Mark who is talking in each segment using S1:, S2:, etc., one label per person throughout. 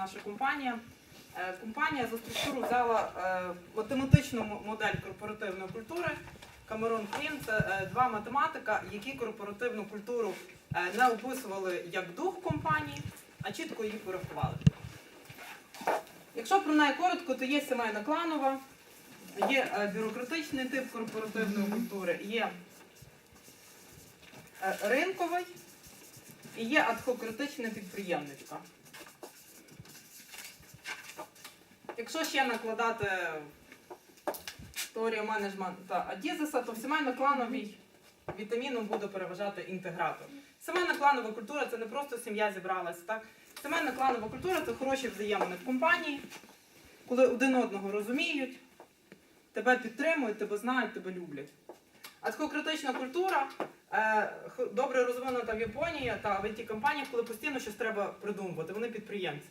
S1: наша компанія. Е, Компанія за структуру взяла е, математичну модель корпоративної культури. Камерон Клін це е, два математика, які корпоративну культуру не описували як дух компанії, а чітко її порахували. Якщо про неї коротко, то є сімейна кланова, є бюрократичний тип корпоративної культури, є ринковий і є адхократична підприємницька. Якщо ще накладати теорію менеджмента Адізеса, то в сімейно-клановій вітаміном буде переважати інтегратор. Сімейна кланова культура це не просто сім'я зібралася. Так? Сімейна кланова культура це хороші взаємини в компанії, коли один одного розуміють, тебе підтримують, тебе знають, тебе люблять. Адхократична культура е, добре розвинута в Японії та в it компаніях коли постійно щось треба придумувати. Вони підприємці.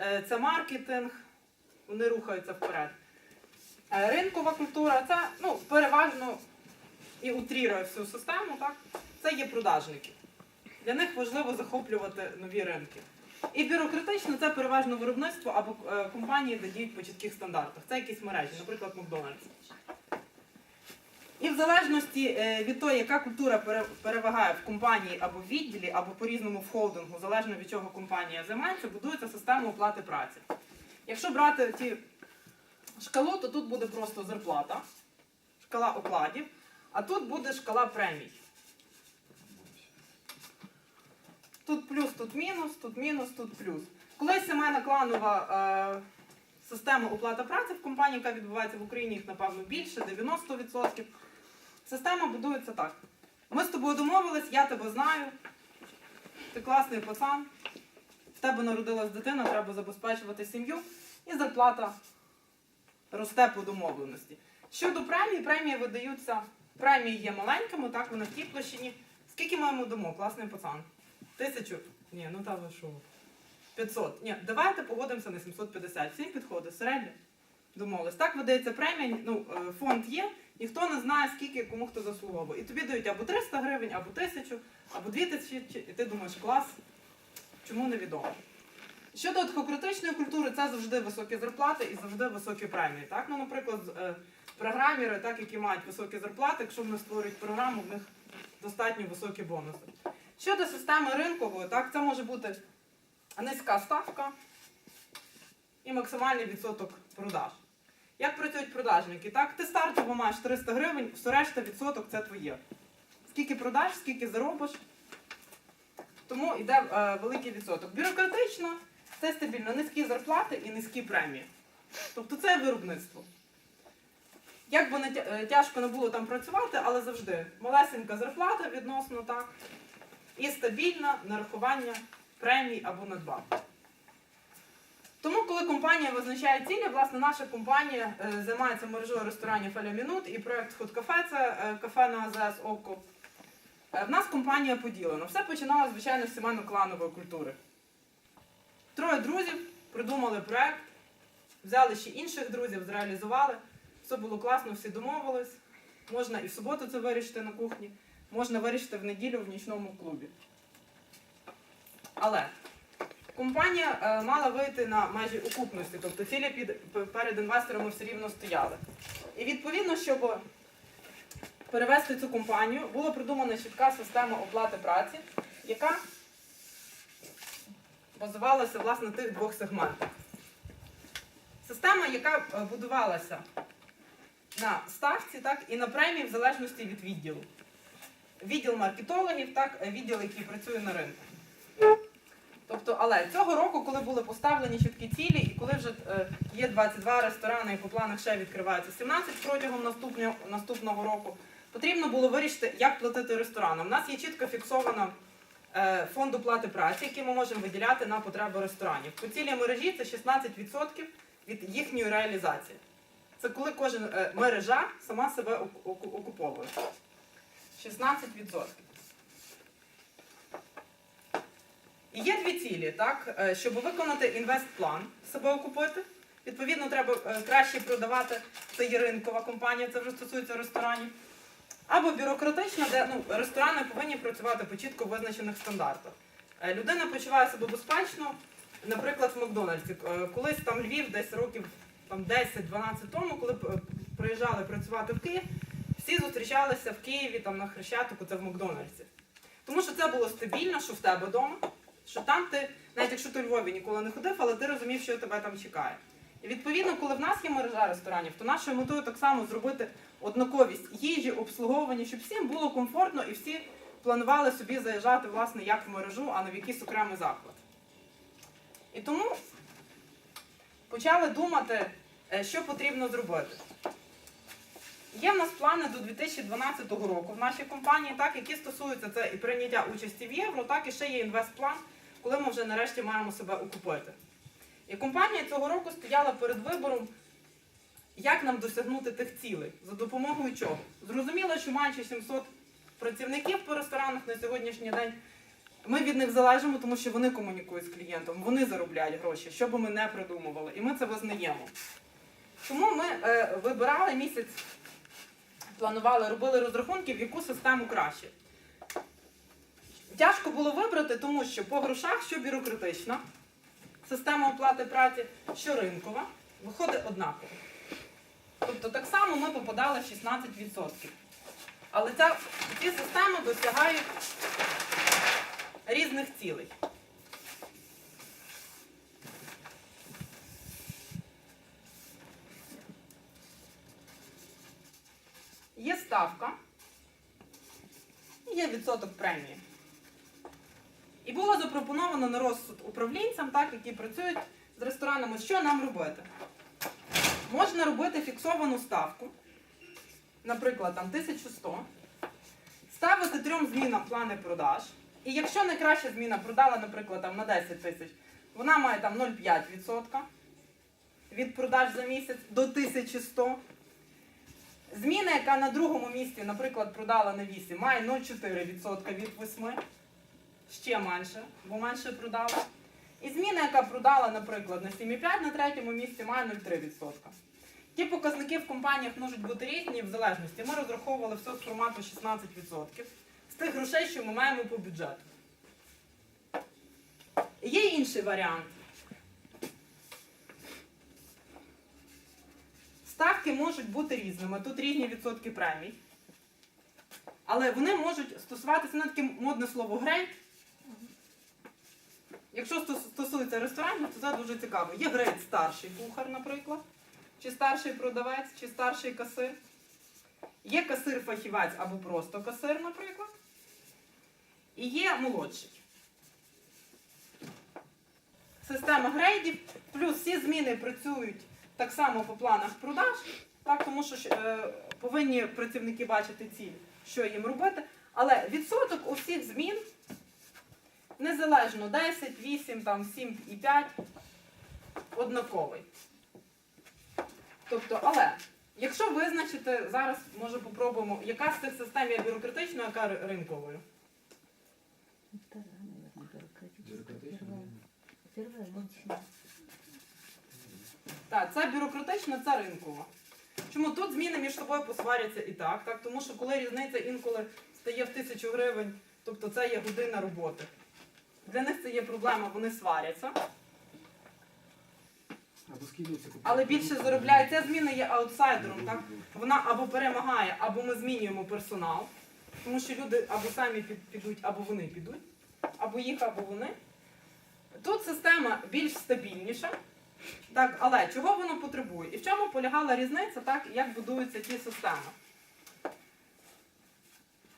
S1: Е, це маркетинг, вони рухаються вперед. Е, ринкова культура це ну, переважно і утрірує всю систему, так? це є продажники. Для них важливо захоплювати нові ринки. І бюрократично це переважно виробництво або е, компанії, де діють по чітких стандартах. Це якісь мережі, наприклад, Макдональдс. І в залежності е, від того, яка культура перевагає в компанії або в відділі, або по-різному в холдингу, залежно від чого компанія займається, будується система оплати праці. Якщо брати ті шкалу, то тут буде просто зарплата, шкала окладів, а тут буде шкала премій. Тут плюс, тут мінус, тут мінус, тут плюс. Коли сімейна кланова е, система оплати праці в компанії, яка відбувається в Україні, їх напевно більше, 90%. Система будується так. Ми з тобою домовились, я тебе знаю. Ти класний пацан, в тебе народилась дитина, треба забезпечувати сім'ю, і зарплата росте по домовленості. Щодо премії, премії видаються. Премії є маленькими, так вони в тій площині. Скільки маємо дамо? Класний пацан. Тисячу? Ні, ну та ви що? 500. Ні, давайте погодимося на 750. Всім підходить, середньо. Домовились. Так видається премія, ну, е, фонд є, ніхто не знає, скільки кому хто заслуговує. І тобі дають або 300 гривень, або 1000, або 2000, і ти думаєш, клас, чому невідомо. Щодо адхократичної культури, це завжди високі зарплати і завжди високі премії. Так? Ну, наприклад, е, так, які мають високі зарплати, якщо вони створюють програму, в них достатньо високі бонуси. Щодо системи ринкової, так, це може бути низька ставка і максимальний відсоток продаж. Як працюють продажники? Так, ти стартово маєш 300 гривень, все решта відсоток це твоє. Скільки продаш, скільки заробиш, тому йде е, великий відсоток. Бюрократично це стабільно низькі зарплати і низькі премії. Тобто це виробництво. Як би не е, тяжко не було там працювати, але завжди малесенька зарплата відносно так, і стабільне нарахування премій або надбавок. Тому, коли компанія визначає цілі, власне, наша компанія е, займається мережою ресторанів Аля Мінут і проект Худ Кафе, це кафе на АЗС Око. Е, В нас компанія поділена. Все починалося, звичайно, з сімейно-кланової культури. Троє друзів придумали проект, взяли ще інших друзів, зреалізували. Все було класно, всі домовились. Можна і в суботу це вирішити на кухні, можна вирішити в неділю в нічному клубі. Але компанія е, мала вийти на межі окупності, тобто цілі під, перед інвесторами все рівно стояли. І відповідно, щоб перевести цю компанію, була придумана чітка система оплати праці, яка базувалася власне на тих двох сегментах. Система, яка е, будувалася на ставці, так, і на премії в залежності від відділу. Відділ маркетологів, так, е, відділ, який працює на ринку. Тобто, але цього року, коли були поставлені чіткі цілі, і коли вже е, є 22 ресторани, і по планах ще відкривається 17 протягом наступного року, потрібно було вирішити, як платити ресторанам. У нас є чітко фіксовано е, фонд оплати праці, який ми можемо виділяти на потреби ресторанів. По цілій мережі це 16% від їхньої реалізації. Це коли кожен е, мережа сама себе оку- оку- окуповує. 16%. І є дві цілі, так? Е, Щоб виконати інвестплан, себе окупити. Відповідно, треба краще продавати. Це є ринкова компанія, це вже стосується ресторанів. Або бюрократична, де ну, ресторани повинні працювати по чітко визначених стандартах. Е, Людина почуває себе безпечно, наприклад, в Макдональдсі. Е, Колись там Львів, десь років там 10-12 тому, коли е, приїжджали працювати в Київ, всі зустрічалися в Києві там на Хрещатику, це в Макдональдсі. Тому що це було стабільно, що в тебе вдома, що там ти, навіть якщо ти у Львові ніколи не ходив, але ти розумів, що тебе там чекає. І відповідно, коли в нас є мережа ресторанів, то нашою метою так само зробити однаковість їжі, обслуговування, щоб всім було комфортно і всі планували собі заїжджати власне як в мережу, а не в якийсь окремий заклад. І тому почали думати, е, що потрібно зробити. Є в нас плани до 2012 року в нашій компанії, так, які стосуються це і прийняття участі в євро, так і ще є інвестплан, коли ми вже нарешті маємо себе окупити. І компанія цього року стояла перед вибором, як нам досягнути тих цілей, за допомогою чого. Зрозуміло, що маючи 700 працівників по ресторанах на сьогоднішній день, ми від них залежимо, тому що вони комунікують з клієнтом, вони заробляють гроші, що би ми не придумували, і ми це визнаємо. Тому ми е, вибирали місяць, планували, робили розрахунки, в яку систему краще. Тяжко було вибрати, тому що по грошах, що бюрократична система оплати праці, що ринкова, виходить однаково. Тобто так само ми попадали в 16%. Але ця, ці системи досягають різних цілей. Є ставка, є відсоток премії. І було запропоновано на розсуд управлінцям, так, які працюють з ресторанами, що нам робити. Можна робити фіксовану ставку, наприклад, там 1100, ставити трьом змінам плани продаж. І якщо найкраща зміна продала, наприклад, там, на 10 тисяч, вона має там 0,5% від продаж за місяць до 1100. Зміна, яка на другому місці, наприклад, продала на 8, має 0,4% від 8. Ще менше, бо менше продала. І зміна, яка продала, наприклад, на 7,5 на третьому місці, має 0,3%. Ті показники в компаніях можуть бути різні в залежності. Ми розраховували все з формату 16% з тих грошей, що ми маємо по бюджету. Є інший варіант. Ставки можуть бути різними. Тут різні відсотки премій. Але вони можуть стосуватися на таке модне слово грейд. Якщо стосується ресторанів, то це дуже цікаво. Є грейд старший кухар, наприклад, чи старший продавець, чи старший касир. Є касир-фахівець або просто касир, наприклад. І є молодший. Система грейдів, плюс всі зміни працюють так само по планах продаж, так, тому що е, повинні працівники бачити ціль, що їм робити. Але відсоток у всіх змін незалежно 10, 8, там, 7 і 5 однаковий. Тобто, але якщо визначити, зараз може попробуємо, яка з цих систем є бюрократичною, яка ринковою. Так, це бюрократична, це ринкова. Чому тут зміни між собою посваряться і так, так? Тому що коли різниця інколи стає в тисячу гривень, тобто це є година роботи. Для них це є проблема, вони сваряться, але більше заробляють. Ця зміна є аутсайдером, так? Вона або перемагає, або ми змінюємо персонал, тому що люди або самі підуть, або вони підуть, або їх, або вони. Тут система більш стабільніша. Так, але чого воно потребує? І в чому полягала різниця, так, як будуються ті системи?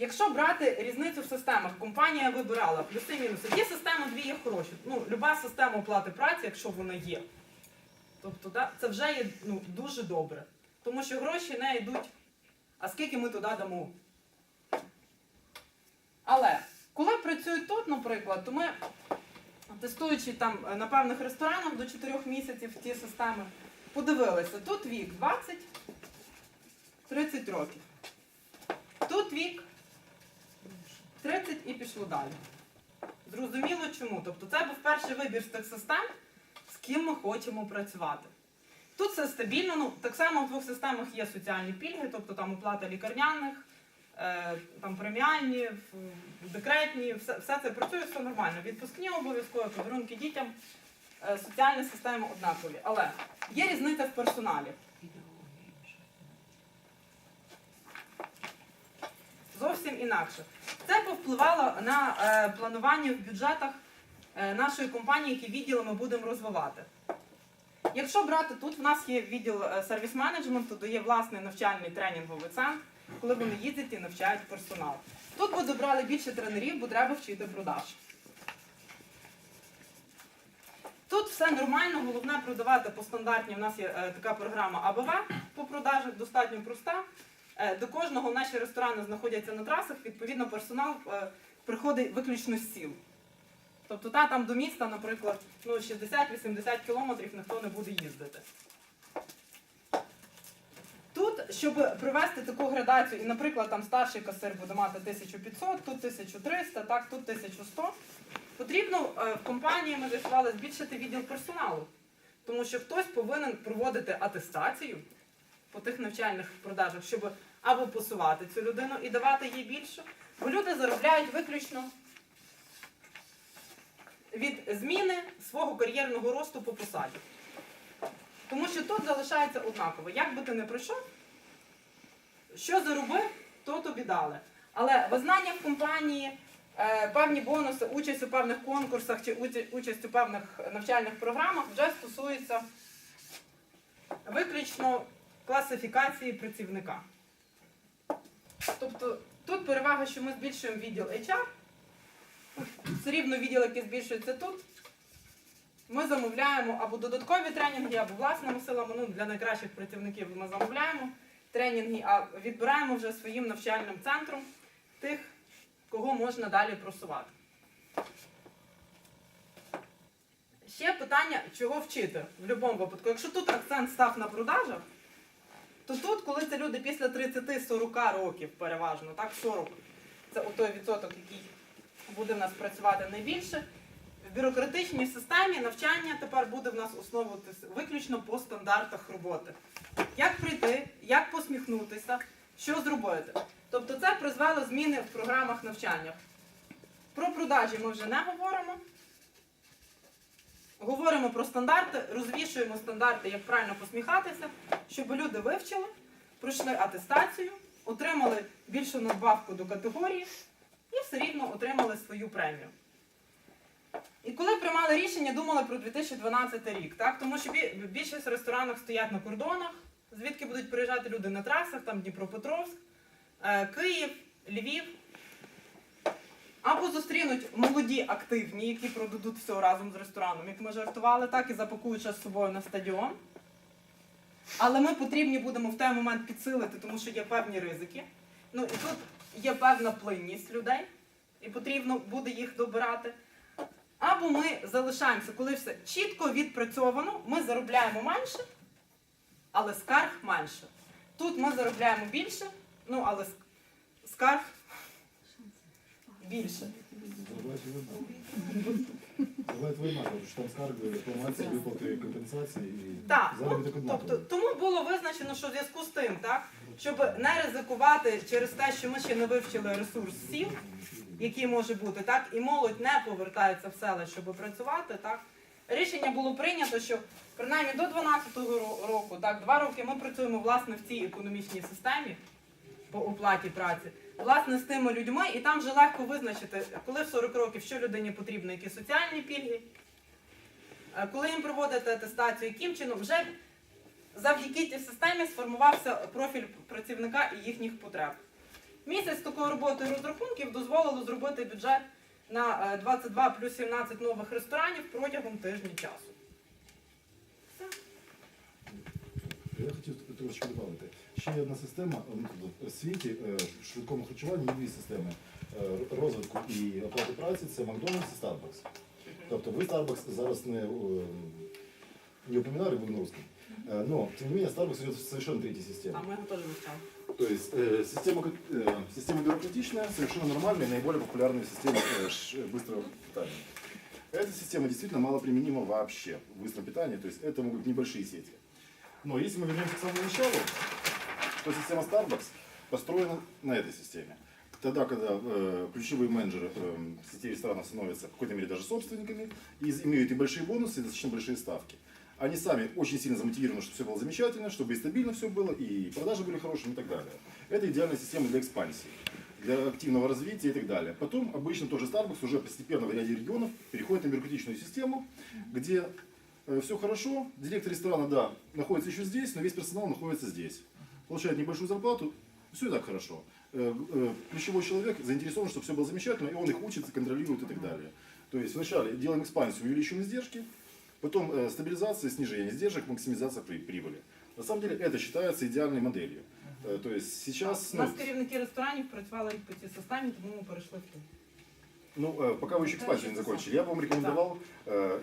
S1: Якщо брати різницю в системах, компанія вибирала плюси-мінуси. Є системи дві є хороші. Ну, люба система оплати праці, якщо вона є. Тобто, да, це вже є ну, дуже добре. Тому що гроші не йдуть, а скільки ми туди дамо. Але коли працюють тут, наприклад, то ми, тестуючи там на певних ресторанах до 4 місяців ті системи, подивилися, тут вік 20-30 років. Тут вік 30 і пішло далі. Зрозуміло чому. Тобто це був перший вибір з тих систем, з ким ми хочемо працювати. Тут все стабільно, ну так само в двох системах є соціальні пільги, тобто там оплата лікарняних, е, там преміальні, декретні, все, все це працює, все нормально. Відпускні обов'язково, подарунки дітям. е, соціальні системи однакові. Але є різниця в персоналі. Зовсім інакше. Це повпливало на е, планування в бюджетах е, нашої компанії, які відділи ми будемо розвивати. Якщо брати тут, в нас є відділ е, сервіс-менеджменту, де є власний навчальний тренінговий центр, коли вони їздять і навчають персонал. Тут ми добрали більше тренерів, бо треба вчити продаж. Тут все нормально, головне продавати по стандартній. У нас є така програма АБВ по продажах, достатньо проста. Е, до кожного наші ресторани знаходяться на трасах, відповідно, персонал е, приходить виключно з сіл. Тобто та там до міста, наприклад, ну, 60-80 кілометрів ніхто не буде їздити. Тут, щоб провести таку градацію, і, наприклад, там старший касир буде мати 1500, тут 1300, так, тут 1100, потрібно е, в компанії ми з'ясували збільшити відділ персоналу. Тому що хтось повинен проводити атестацію по тих навчальних продажах, щоб або посувати цю людину і давати їй більше, бо люди заробляють виключно від зміни свого кар'єрного росту по посаді. Тому що тут залишається однаково. Як би ти не пройшов, що заробив, то тобі дали. Але визнання в компанії, е, певні бонуси, участь у певних конкурсах чи участь у певних навчальних програмах вже стосується виключно класифікації працівника. Тобто тут перевага, що ми збільшуємо відділ HR, все рівно відділ, який збільшується тут. Ми замовляємо або додаткові тренінги, або власними силами. Ну, для найкращих працівників ми замовляємо тренінги, а відбираємо вже своїм навчальним центром тих, кого можна далі просувати. Ще питання, чого вчити в будь-якому випадку. Якщо тут акцент став на продажах, то тут, коли це люди після 30-40 років, переважно, так, 40, це той відсоток, який буде в нас працювати найбільше. В бюрократичній системі навчання тепер буде в нас основуватися виключно по стандартах роботи. Як прийти, як посміхнутися, що зробити. Тобто це призвело зміни в програмах навчання. Про продажі ми вже не говоримо. Говоримо про стандарти, розвішуємо стандарти, як правильно посміхатися, щоб люди вивчили, пройшли атестацію, отримали більшу надбавку до категорії і все рівно отримали свою премію. І коли приймали рішення, думали про 2012 рік, так? тому що більшість ресторанів стоять на кордонах, звідки будуть приїжджати люди на трасах, там Дніпропетровськ, е, Київ, Львів. Або зустрінуть молоді активні, які продадуть все разом з рестораном, як ми жартували, так і запакують ще з собою на стадіон. Але ми потрібні будемо в той момент підсилити, тому що є певні ризики. Ну і тут є певна плинність людей, і потрібно буде їх добирати. Або ми залишаємося, коли все чітко відпрацьовано, ми заробляємо менше, але скарг менше. Тут ми заробляємо більше, ну але скарг більше.
S2: Давайте вимагати. Що там скарги, рекламації, виплати компенсації і
S1: Так, ну,
S2: заробіток
S1: тобто,
S2: однаковий.
S1: тому було визначено, що в зв'язку з тим, так, щоб не ризикувати через те, що ми ще не вивчили ресурс сіл, який може бути, так, і молодь не повертається в села, щоб працювати, так. Рішення було прийнято, що принаймні до 12-го ро- року, так, два роки ми працюємо власне в цій економічній системі по оплаті праці, власне з тими людьми, і там вже легко визначити, коли в 40 років, що людині потрібно, які соціальні пільги, Е, коли їм проводити атестацію, яким чином вже завдяки тій системі сформувався профіль працівника і їхніх потреб. Місяць такої роботи розрахунків дозволило зробити бюджет на е, 22 плюс 17 нових ресторанів протягом тижня часу.
S2: Я хотів трошки додати. Ще є одна система ну, тут, в світі е, в швидкому харчуванні є дві системи е, розвитку і оплати праці це Макдональдс і Starbucks. Тобто ви Starbucks зараз не, е, не упоминали, буду на русском. Э, Но, тем не менее, Starbucks идет в совершенно третьей системе.
S1: А ми його теж вивчали.
S2: То есть э, система, как- э, система бюрократичная, совершенно нормальная, наиболее популярная система э, ш- быстрого питания. Эта система действительно мало применима вообще в быстром питании, то есть это могут быть небольшие сети. Но если мы вернемся к самому началу, то система Starbucks построена на этой системе. тогда, когда э, ключевые менеджеры э, сетей ресторанов становятся в какой-то мере даже собственниками и имеют и большие бонусы, и достаточно большие ставки. Они сами очень сильно замотивированы, чтобы все было замечательно, чтобы и стабильно все было, и продажи были хорошими и так далее. Это идеальная система для экспансии, для активного развития и так далее. Потом обычно тоже Starbucks уже постепенно в ряде регионов переходит на бюрократичную систему, где все хорошо, директор ресторана, да, находится еще здесь, но весь персонал находится здесь. Получает небольшую зарплату, все и так хорошо. Э, э, Ключевой человек заинтересован, чтобы все было замечательно, и он их учит, контролирует и так далее. То есть вначале делаем экспансию, увеличиваем издержки, потом э, стабилизация, снижение издержек, максимизация при- прибыли. На самом деле это считается идеальной моделью. Э, То есть сейчас...
S1: У
S2: ну,
S1: нас керівники ресторанів працювали по цій системі, тому ми перейшли в ту.
S2: Ну, э, пока вы еще экспансию не закончили, я бы вам рекомендовал э,